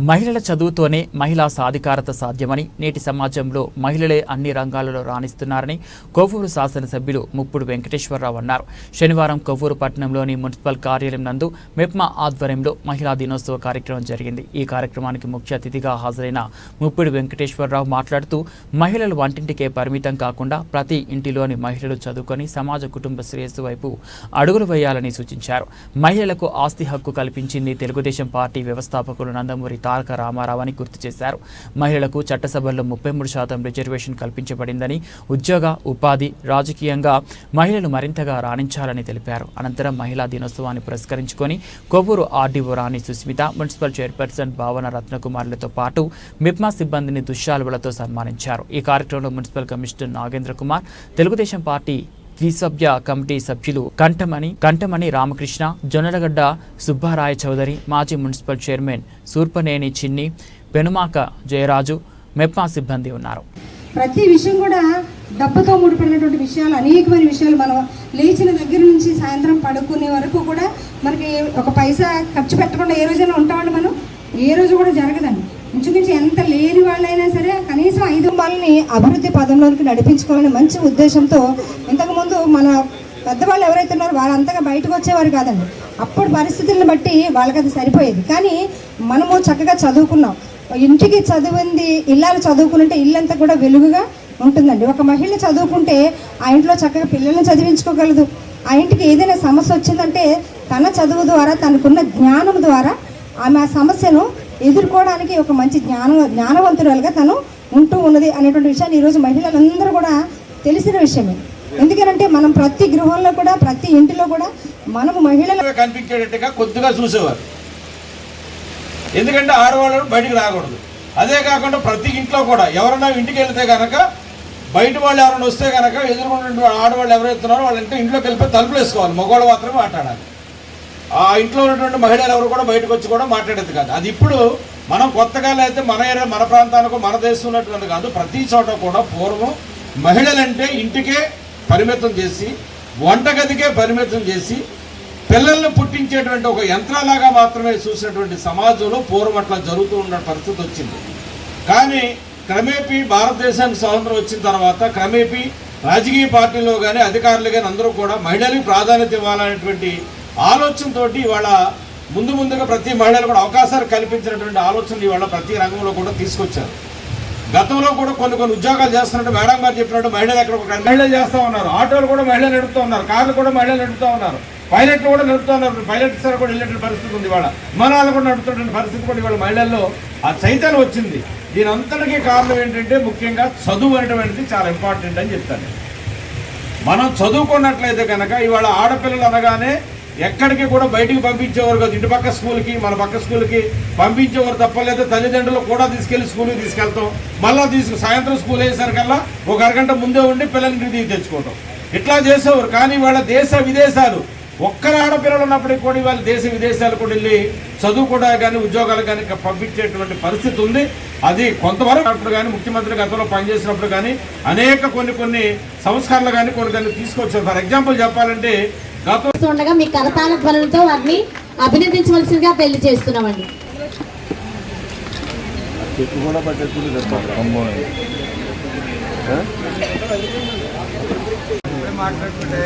మహిళల చదువుతోనే మహిళా సాధికారత సాధ్యమని నేటి సమాజంలో మహిళలే అన్ని రంగాలలో రాణిస్తున్నారని కొవ్వూరు శాసనసభ్యులు ముప్పుడు వెంకటేశ్వరరావు అన్నారు. శనివారం కొవ్వూరు పట్టణంలోని మున్సిపల్ కార్యాలయం నందు మెప్మా ఆధ్వర్యంలో మహిళా దినోత్సవ కార్యక్రమం జరిగింది. ఈ కార్యక్రమానికి ముఖ్య అతిథిగా హాజరైన ముప్పుడు వెంకటేశ్వరరావు మాట్లాడుతూ మహిళలు వంటింటికే పరిమితం కాకుండా ప్రతి ఇంటిలోని మహిళలు చదువుకొని సమాజ కుటుంబ శ్రేయస్సు వైపు అడుగులు వేయాలని సూచించారు. మహిళలకు ఆస్తి హక్కు కల్పించింది తెలుగుదేశం పార్టీ వ్యవస్థాపకులు నందమూరి తారక రామారావు అని గుర్తు చేశారు. మహిళలకు చట్టసభల్లో ముప్పై మూడు శాతం రిజర్వేషన్ కల్పించబడిందని ఉద్యోగ ఉపాధి రాజకీయంగా మహిళలు మరింతగా రాణించాలని తెలిపారు. అనంతరం మహిళా దినోత్సవాన్ని పురస్కరించుకొని Kovvur RDO Rani Susmitha municipal chairperson Bhavana రత్నకుమార్లతో పాటు మిప్మా సిబ్బందిని దుశ్శాలువలతో సన్మానించారు. ఈ కార్యక్రమంలో municipal commissioner Nagendra Kumar Telugu Desam party త్రిసభ్య కమిటీ సభ్యులు కంటమణి కంఠమణి రామకృష్ణ జొన్నలగడ్డ సుబ్బారాయ చౌదరి మాజీ మున్సిపల్ చైర్మన్ సూర్పనేని చిన్ని పెనుమాక జయరాజు మెప్మా సిబ్బంది ఉన్నారు. ప్రతి విషయం కూడా డబ్బుతో ముడిపడినటువంటి విషయాలు అనేకమైన విషయాలు మనం లేచిన దగ్గర నుంచి సాయంత్రం పడుకునే వరకు కూడా మనకి ఒక పైసా ఖర్చు పెట్టకుండా ఏ రోజైనా ఉంటామండి మనం. ఏ రోజు కూడా జరగదండి. ఇంచుమించు ఎంత లేని వాళ్ళైనా సరే కనీసం ఐదు వాళ్ళని అభివృద్ధి పదంలోకి నడిపించుకోవాలని మంచి ఉద్దేశంతో ఇంతకుముందు మన పెద్దవాళ్ళు ఎవరైతే ఉన్నారో వాళ్ళు అంతగా బయటకు వచ్చేవారు కాదండి. అప్పుడు పరిస్థితులను బట్టి వాళ్ళకి అది సరిపోయేది. కానీ మనము చక్కగా చదువుకున్నాం. ఇంటికి చదివింది ఇల్లాలు చదువుకుంటే ఇల్లంతా కూడా వెలుగుగా ఉంటుందండి. ఒక మహిళ చదువుకుంటే ఆ ఇంట్లో చక్కగా పిల్లల్ని చదివించుకోగలదు. ఆ ఇంటికి ఏదైనా సమస్య వచ్చిందంటే తన చదువు ద్వారా తనకున్న జ్ఞానం ద్వారా ఆమె ఆ సమస్యను ఎదుర్కోవడానికి ఒక మంచి జ్ఞాన జ్ఞానవంతురాలుగా తను ఉంటూ ఉన్నది అనేటువంటి విషయాన్ని ఈరోజు మహిళలందరూ కూడా తెలిసిన విషయమే. ఎందుకంటే మనం ప్రతి గృహంలో కూడా ప్రతి ఇంటిలో కూడా మనము మహిళలు కనిపించేటట్టుగా కొద్దిగా చూసేవారు. ఎందుకంటే ఆడవాళ్ళు బయటికి రాకూడదు. అదే కాకుండా ప్రతి ఇంట్లో కూడా ఎవరైనా ఇంటికి వెళ్తే కనుక బయట వాళ్ళు ఎవరైనా వస్తే కనుక ఎదుర్కొన్న ఆడవాళ్ళు ఎవరైతున్నారో వాళ్ళంటే ఇంట్లో ఇంట్లోకి వెళ్ళిపోయి తలుపులు వేసుకోవాలి. మగవాళ్ళు మాత్రమే మాట్లాడాలి. ఆ ఇంట్లో ఉన్నటువంటి మహిళలు ఎవరు కూడా బయటకు వచ్చి కూడా మాట్లాడేది కాదు. అది ఇప్పుడు మనం కొత్తగా అయితే మన ఏరియా మన ప్రాంతానికి మన దేశం ఉన్నటువంటి కాదు ప్రతి చోట కూడా పూర్వం మహిళలంటే ఇంటికే పరిమితం చేసి వంటగదికే పరిమితం చేసి పిల్లల్ని పుట్టించేటువంటి ఒక యంత్రాలాగా మాత్రమే చూసినటువంటి సమాజంలో పూర్వం అట్లా జరుగుతూ ఉన్న పరిస్థితి వచ్చింది. కానీ క్రమేపీ భారతదేశానికి స్వాతంత్రం వచ్చిన తర్వాత క్రమేపీ రాజకీయ పార్టీలో కానీ అధికారులు కానీ అందరూ కూడా మహిళలకు ప్రాధాన్యత ఇవ్వాలనేటువంటి ఆలోచనతో ఇవాళ ముందు ముందుగా ప్రతి మహిళలు కూడా అవకాశాలు కల్పించినటువంటి ఆలోచనలు ఇవాళ ప్రతి రంగంలో కూడా తీసుకొచ్చారు. గతంలో కూడా కొన్ని కొన్ని ఉద్యోగాలు చేస్తున్నట్టు మేడం గారు చెప్పినట్టు మహిళలు ఎక్కడ ఒక మహిళలు చేస్తూ ఉన్నారు. ఆటోలు కూడా మహిళలు నడుపుతూ ఉన్నారు. కార్లు కూడా మహిళలు నడుపుతూ ఉన్నారు. పైలట్లు కూడా నడుపుతూ ఉన్నారు. పైలట్ సార్ కూడా వెళ్ళేటువంటి పరిస్థితి ఉంది ఇవాళ. విమానాలు కూడా నడుపుతున్నటువంటి పరిస్థితి కూడా ఇవాళ మహిళల్లో ఆ చైతన్యం వచ్చింది. దీని అంతటికీ కారణం ఏంటంటే ముఖ్యంగా చదువు అనేటువంటిది చాలా ఇంపార్టెంట్ అని చెప్తాను. మనం చదువుకున్నట్లయితే కనుక ఇవాళ ఆడపిల్లలు అనగానే ఎక్కడికి కూడా బయటికి పంపించేవారు కాదు. ఇటు పక్క స్కూల్కి మన పక్క స్కూల్కి పంపించేవారు తప్పలేదు తల్లిదండ్రులు కూడా తీసుకెళ్ళి స్కూల్కి తీసుకెళ్తాం. మళ్ళీ తీసుకు సాయంత్రం స్కూల్ అయ్యేసరికల్లా ఒక అరగంట ముందే ఉండి పిల్లల్ని ఇంటికి తెచ్చుకోవటం. ఇట్లా చేసేవారు. కానీ వాళ్ళ దేశ విదేశాలు ఒక్కరు ఆడపిల్లలు ఉన్నప్పటికీ కూడా వాళ్ళు దేశ విదేశాలకు కూడా వెళ్ళి చదువుకోవడానికి కానీ ఉద్యోగాలు కానీ పంపించేటువంటి పరిస్థితి ఉంది. అది కొంతవరకు అప్పుడు కానీ ముఖ్యమంత్రి గతంలో పనిచేసినప్పుడు కానీ అనేక కొన్ని కొన్ని సంస్కరణలు కానీ కొన్ని కొన్ని తీసుకొచ్చారు. ఫర్ ఎగ్జాంపుల్ చెప్పాలంటే ఉండగా మీ కరతాల ధ్వనులతో వారిని అభినందించవలసిందిగా పెళ్ళి చేస్తున్నామండి. మాట్లాడుకుంటే